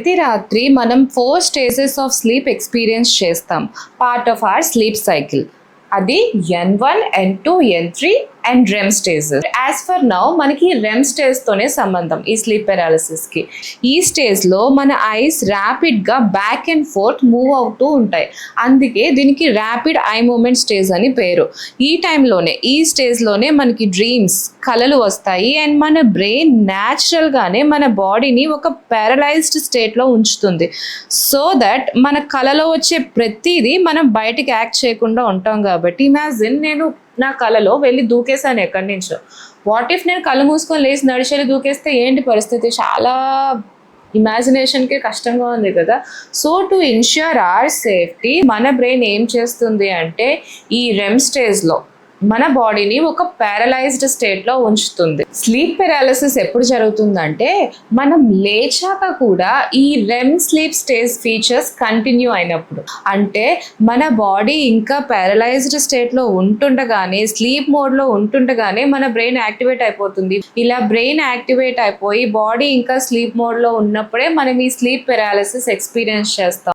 ప్రతి రాత్రి మనం four stages of sleep experience చేస్తాం. Part of our sleep cycle అది N one N two N three and REM stages as for now మనకి REM stage తోనే సంబంధం ఈ స్లీప్ పెరాలిసిస్కి. ఈ స్టేజ్లో మన ఐస్ ర్యాపిడ్గా బ్యాక్ అండ్ ఫోర్త్ మూవ్ అవుతూ ఉంటాయి. అందుకే దీనికి ర్యాపిడ్ ఐ మూమెంట్ స్టేజ్ అని పేరు. ఈ టైంలోనే ఈ స్టేజ్లోనే మనకి డ్రీమ్స్ కలలు వస్తాయి అండ్ మన బ్రెయిన్ న్యాచురల్ గానే మన బాడీని ఒక పారలైజ్డ్ స్టేట్లో ఉంచుతుంది. సో దట్ మన కలలో వచ్చే ప్రతిదీ మనం బయటికి యాక్ట్ చేయకుండా ఉంటాం కాబట్టి ఇమాజిన్ నేను నా కలలో వెళ్ళి దూకేశాను ఎక్కడి నుంచో. వాట్ ఇఫ్ నేను కళ్ళు మూసుకొని లేచి నడిచేది దూకేస్తే ఏంటి పరిస్థితి? చాలా ఇమాజినేషన్కి కష్టంగా ఉంది కదా. So to ensure our safety మన బ్రెయిన్ ఏం చేస్తుంది అంటే ఈ రెమ్ స్టేజ్లో మన బాడీని ఒక పారలైజ్డ్ స్టేట్లో ఉంచుతుంది. స్లీప్ పెరాలసిస్ ఎప్పుడు జరుగుతుందంటే మనం లేచాక కూడా ఈ REM sleep stage features continue అయినప్పుడు. అంటే మన బాడీ ఇంకా పారలైజ్డ్ స్టేట్లో ఉంటుండగానే స్లీప్ మోడ్లో ఉంటుండగానే మన బ్రెయిన్ యాక్టివేట్ అయిపోతుంది. ఇలా బ్రెయిన్ యాక్టివేట్ అయిపోయి బాడీ ఇంకా స్లీప్ మోడ్లో ఉన్నప్పుడే మనం ఈ స్లీప్ పెరాలసిస్ ఎక్స్పీరియన్స్ చేస్తాం.